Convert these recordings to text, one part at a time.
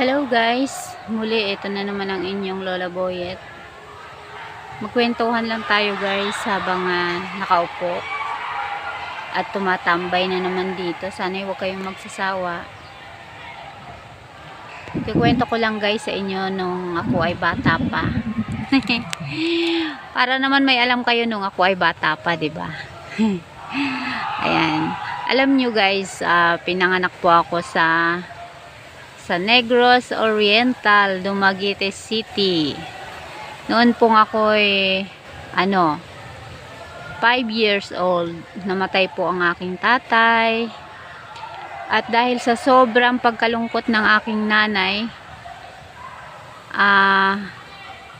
Hello guys, muli ito na naman ang inyong Lola Boyet. Magkwentuhan lang tayo guys habang ah, nakaupo at tumatambay na naman dito. Sana huwag kayong magsasawa. Kikwento ko lang guys sa inyo nung ako ay bata pa. Para naman may alam kayo nung ako ay bata pa, 'di ba? Ayan. Alam nyo guys, ah, pinanganak po ako sa sa Negros Oriental, Dumaguete City. Noon pong ako ay ano, 5 years old. Namatay po ang aking tatay. At dahil sa sobrang pagkalungkot ng aking nanay, ah,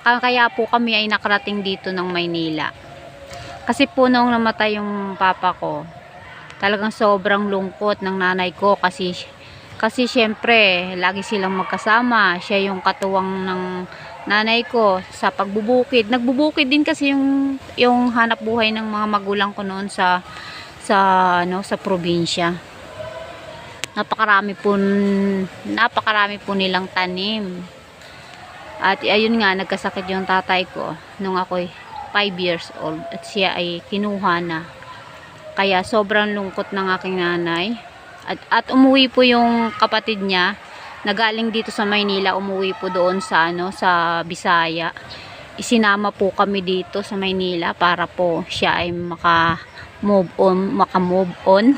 kaya po kami ay nakarating dito ng Maynila. Kasi po nung namatay yung papa ko, talagang sobrang lungkot ng nanay ko kasi kasi syempre lagi silang magkasama. Siya yung katuwang ng nanay ko sa pagbubukid. Nagbubukid din kasi yung yung hanap buhay ng mga magulang ko noon sa sa ano sa probinsya. Napakarami po napakarami po nilang tanim. At ayun nga nagkasakit yung tatay ko nung ako'y 5 years old. At siya ay kinuha na. Kaya sobrang lungkot ng aking nanay. At, at umuwi po yung kapatid niya na galing dito sa Maynila, umuwi po doon sa ano sa Bisaya. Isinama po kami dito sa Maynila para po siya ay maka move on, maka move on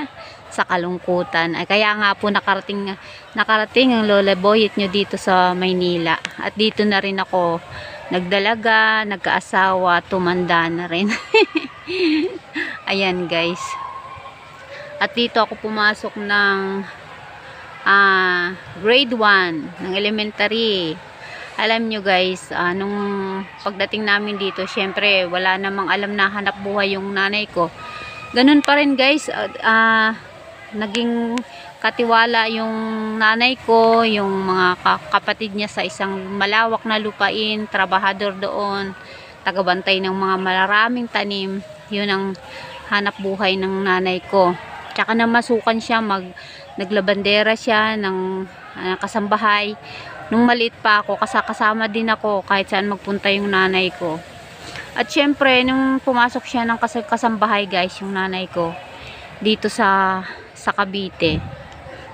sa kalungkutan. Ay kaya nga po nakarating nakarating ang Lola Boyet nyo dito sa Maynila. At dito na rin ako nagdalaga, nagkaasawa, tumanda na rin. Ayan guys. At dito ako pumasok ng ah, grade 1 ng elementary. Alam nyo guys, ah, nung pagdating namin dito, syempre wala namang alam na hanap buhay yung nanay ko. Ganun pa rin guys, ah, ah, naging katiwala yung nanay ko, yung mga ka- kapatid niya sa isang malawak na lupain, trabahador doon, tagabantay ng mga malaraming tanim. Yun ang hanap buhay ng nanay ko. Tsaka namasukan siya, mag, naglabandera siya ng ah, kasambahay. Nung maliit pa ako, kasakasama din ako kahit saan magpunta yung nanay ko. At syempre, nung pumasok siya ng kas- kasambahay guys, yung nanay ko, dito sa sa Cavite.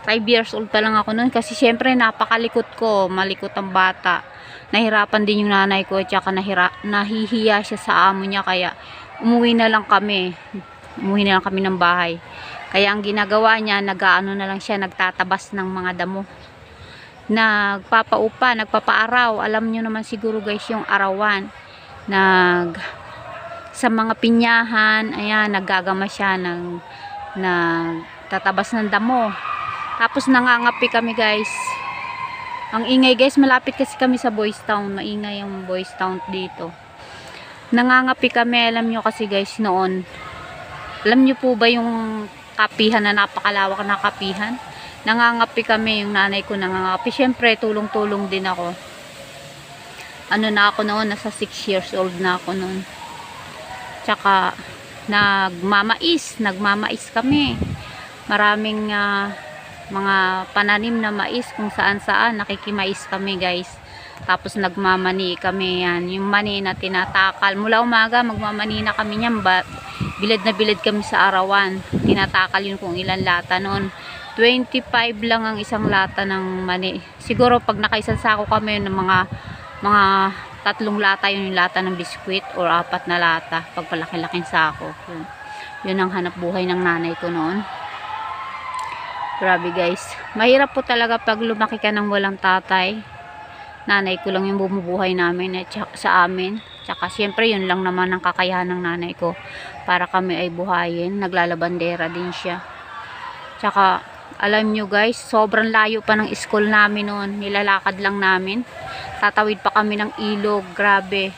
5 years old pa lang ako noon kasi syempre napakalikot ko, malikot ang bata. Nahirapan din yung nanay ko at saka nahira, nahihiya siya sa amo niya kaya umuwi na lang kami. Umuwi na lang kami ng bahay. Kaya ang ginagawa niya, nag-ano na lang siya, nagtatabas ng mga damo. Nagpapaupa, nagpapaaraw. Alam niyo naman siguro guys yung arawan. Nag sa mga pinyahan, ayan, naggagama siya ng nagtatabas ng damo. Tapos nangangapi kami guys. Ang ingay guys, malapit kasi kami sa Boys Town. Maingay yung Boys Town dito. Nangangapi kami, alam nyo kasi guys noon. Alam nyo po ba yung kapihan na napakalawak na kapihan? Nangangapi kami, yung nanay ko nangangapi. Siyempre, tulong-tulong din ako. Ano na ako noon, nasa 6 years old na ako noon. Tsaka, nagmamais, nagmamais kami. Maraming ah, mga pananim na mais kung saan saan nakikimais kami guys tapos nagmamani kami yan yung mani na tinatakal mula umaga magmamani na kami ba, bilad na bilad kami sa arawan tinatakal yun kung ilan lata noon 25 lang ang isang lata ng mani siguro pag nakaisang sako kami ng mga mga tatlong lata yun yung lata ng biskwit or apat na lata pag palaki-laking sako yun, yun ang hanap buhay ng nanay ko noon Grabe guys. Mahirap po talaga pag lumaki ka ng walang tatay. Nanay ko lang yung bumubuhay namin at saka- sa amin. Tsaka syempre yun lang naman ang kakayahan ng nanay ko para kami ay buhayin. Naglalabandera din siya. Tsaka alam nyo guys, sobrang layo pa ng school namin noon. Nilalakad lang namin. Tatawid pa kami ng ilog. Grabe.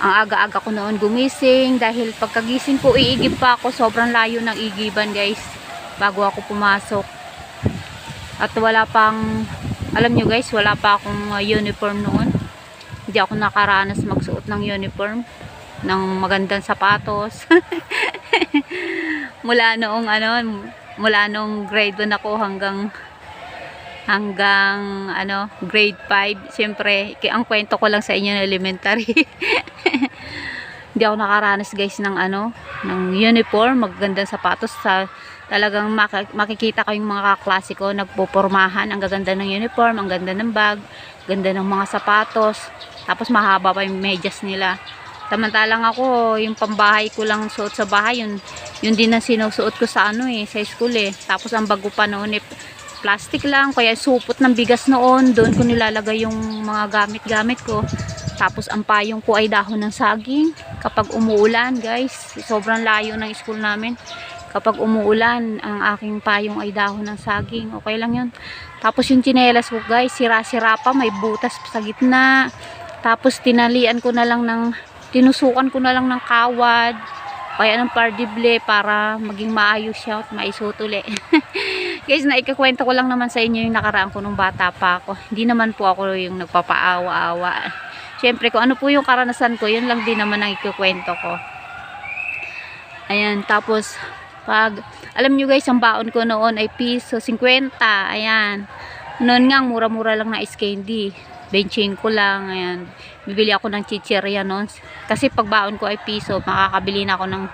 Ang aga-aga ko noon gumising dahil pagkagising ko iigib pa ako. Sobrang layo ng igiban guys. Bago ako pumasok. At wala pang, alam nyo guys, wala pa akong uh, uniform noon. Hindi ako nakaranas magsuot ng uniform. Ng magandang sapatos. mula noong ano, mula noong grade 1 ako hanggang hanggang ano, grade 5. Siyempre, ang kwento ko lang sa inyo na elementary. Hindi ako nakaranas guys ng ano, ng uniform, magagandang sapatos sa talagang makikita ko yung mga kaklase ko nagpopormahan, ang gaganda ng uniform, ang ganda ng bag, ganda ng mga sapatos, tapos mahaba pa yung medyas nila. Samantalang ako, yung pambahay ko lang suot sa bahay, yun, yun din ang sinusuot ko sa ano eh, sa school eh. Tapos ang bago pa noon eh, plastic lang, kaya supot ng bigas noon, doon ko nilalagay yung mga gamit-gamit ko. Tapos ang payong ko ay dahon ng saging. Kapag umuulan, guys, sobrang layo ng school namin. Kapag umuulan, ang aking payong ay dahon ng saging. Okay lang yun. Tapos yung tsinelas ko, guys, sira-sira pa, may butas sa gitna. Tapos tinalian ko na lang ng, tinusukan ko na lang ng kawad. Kaya ng pardible para maging maayos siya at maisutuli. guys, naikakwento ko lang naman sa inyo yung nakaraan ko nung bata pa ako. Hindi naman po ako yung nagpapaawa-awa. Siyempre, kung ano po yung karanasan ko, yun lang din naman ang ikukwento ko. Ayan, tapos, pag, alam nyo guys, ang baon ko noon ay piso 50. Ayan. Noon nga, mura-mura lang na candy. Benching ko lang. Ayan. Bibili ako ng chicheria noon. Kasi pag baon ko ay piso, makakabili na ako ng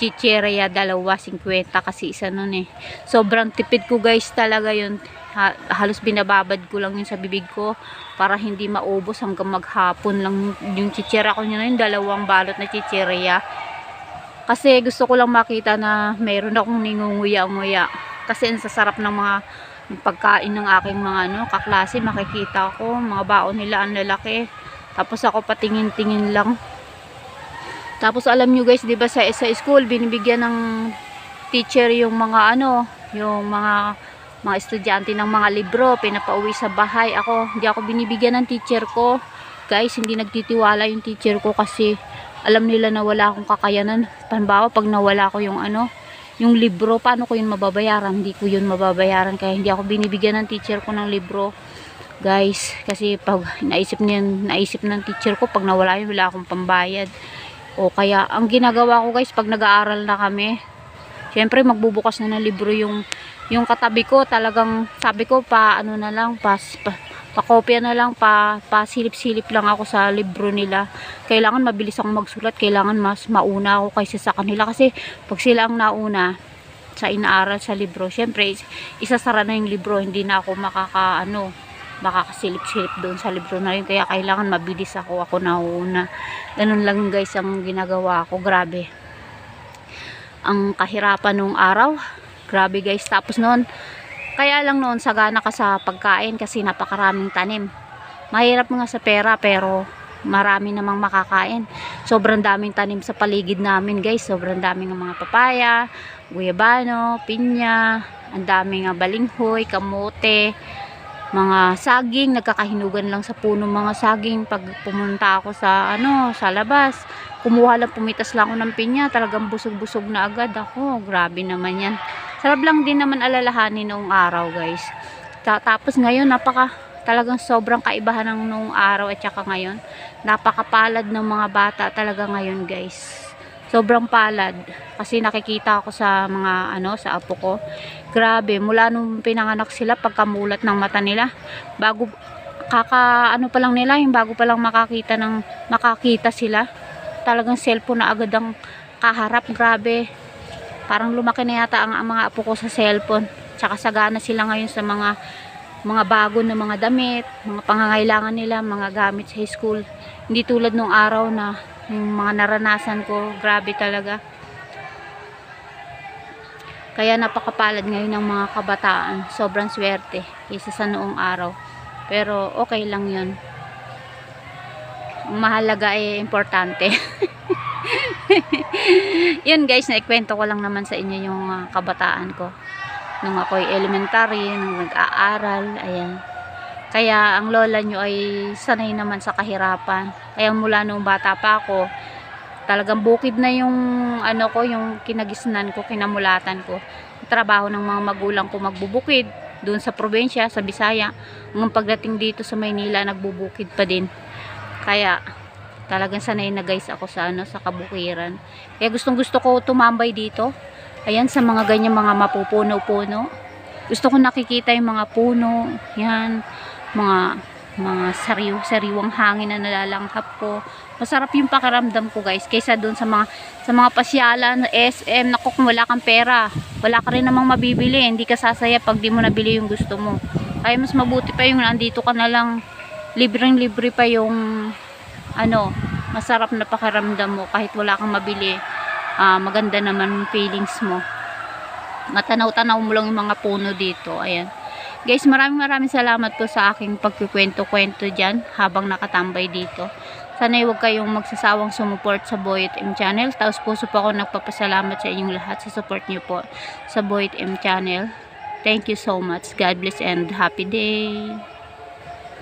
chicheria dalawa, 50 kasi isa noon eh. Sobrang tipid ko guys talaga yun. Ha- halos binababad ko lang yun sa bibig ko para hindi maubos hanggang maghapon lang yung chichera ko yun, dalawang balot na chicheria. Kasi gusto ko lang makita na mayroon akong ningunguya-nguya. Kasi ang sasarap ng mga pagkain ng aking mga ano, kaklase, makikita ko, mga baon nila ang lalaki. Tapos ako patingin-tingin lang. Tapos alam nyo guys, 'di ba sa sa school binibigyan ng teacher yung mga ano, yung mga mga estudyante ng mga libro, pinapauwi sa bahay. Ako, hindi ako binibigyan ng teacher ko. Guys, hindi nagtitiwala yung teacher ko kasi alam nila na wala akong kakayanan. Panbawa, pag nawala ko yung ano, yung libro, paano ko yun mababayaran? Hindi ko yun mababayaran kaya hindi ako binibigyan ng teacher ko ng libro. Guys, kasi pag naisip niya, naisip ng teacher ko, pag nawala yun, wala akong pambayad. O kaya, ang ginagawa ko guys, pag nag-aaral na kami, syempre magbubukas na ng libro yung yung katabi ko talagang sabi ko pa ano na lang pa, pa pakopya na lang pa pasilip-silip lang ako sa libro nila. Kailangan mabilis akong magsulat kailangan mas mauna ako kaysa sa kanila. Kasi pag sila ang nauna sa inaaral sa libro syempre is- isasara na yung libro hindi na ako makaka ano makakasilip-silip doon sa libro na yun. Kaya kailangan mabilis ako ako nauna. Ganun lang guys ang ginagawa ko. Grabe. Ang kahirapan nung araw. Grabe guys. Tapos noon kaya lang noon sagana ka sa pagkain kasi napakaraming tanim. Mahirap nga sa pera pero marami namang makakain. Sobrang daming tanim sa paligid namin guys. Sobrang daming mga papaya guyabano, pinya ang daming balinghoy, kamote mga saging, nagkakahinugan lang sa puno mga saging pag pumunta ako sa ano, sa labas. Kumuha lang, pumitas lang ako ng pinya. Talagang busog-busog na agad. Ako grabe naman yan sarap lang din naman alalahanin noong araw guys. Ta- tapos ngayon napaka talagang sobrang kaibahan ng noong araw at saka ngayon. Napakapalad ng mga bata talaga ngayon guys. Sobrang palad. Kasi nakikita ako sa mga ano sa apo ko. Grabe mula nung pinanganak sila pagkamulat ng mata nila bago kaka ano pa lang nila yung bago pa lang makakita ng makakita sila. Talagang cellphone na agad ang kaharap. Grabe parang lumaki na yata ang, ang mga apo ko sa cellphone. Tsaka sagana sila ngayon sa mga mga bago na mga damit mga pangangailangan nila mga gamit sa school. Hindi tulad nung araw na yung mga naranasan ko grabe talaga. Kaya napakapalad ngayon ng mga kabataan. Sobrang swerte kaysa sa noong araw. Pero okay lang yun. Ang mahalaga ay importante yun guys naikwento ko lang naman sa inyo yung ah, kabataan ko. Nung ako'y elementary nung nag-aaral ayan. Kaya ang lola nyo ay sanay naman sa kahirapan. Kaya mula nung bata pa ako talagang bukid na yung ano ko yung kinagisnan ko kinamulatan ko. Trabaho ng mga magulang ko magbubukid doon sa probinsya sa Bisaya. Ng pagdating dito sa Maynila nagbubukid pa din. Kaya talagang sanay na guys ako sa ano sa kabukiran. Kaya gustong gusto ko tumambay dito. Ayan sa mga ganyan mga mapupuno-puno. Gusto ko nakikita yung mga puno, yan, mga mga sariw, sariwang hangin na nalalanghap ko. Masarap yung pakiramdam ko guys kaysa doon sa mga sa mga pasyalan, SM, naku kung wala kang pera, wala ka rin namang mabibili, hindi ka sasaya pag di mo nabili yung gusto mo. Kaya mas mabuti pa yung nandito ka na lang, libreng libre pa yung ano, masarap na pakiramdam mo kahit wala kang mabili. Ah, maganda naman feelings mo. Matanaw-tanaw mo lang yung mga puno dito. Ayan. Guys, maraming maraming salamat po sa aking pagkikwento-kwento dyan habang nakatambay dito. Sana huwag kayong magsasawang sumuport sa Boyet M Channel. Taos puso po ako nagpapasalamat sa inyong lahat sa support niyo po sa Boyet M Channel. Thank you so much. God bless and happy day.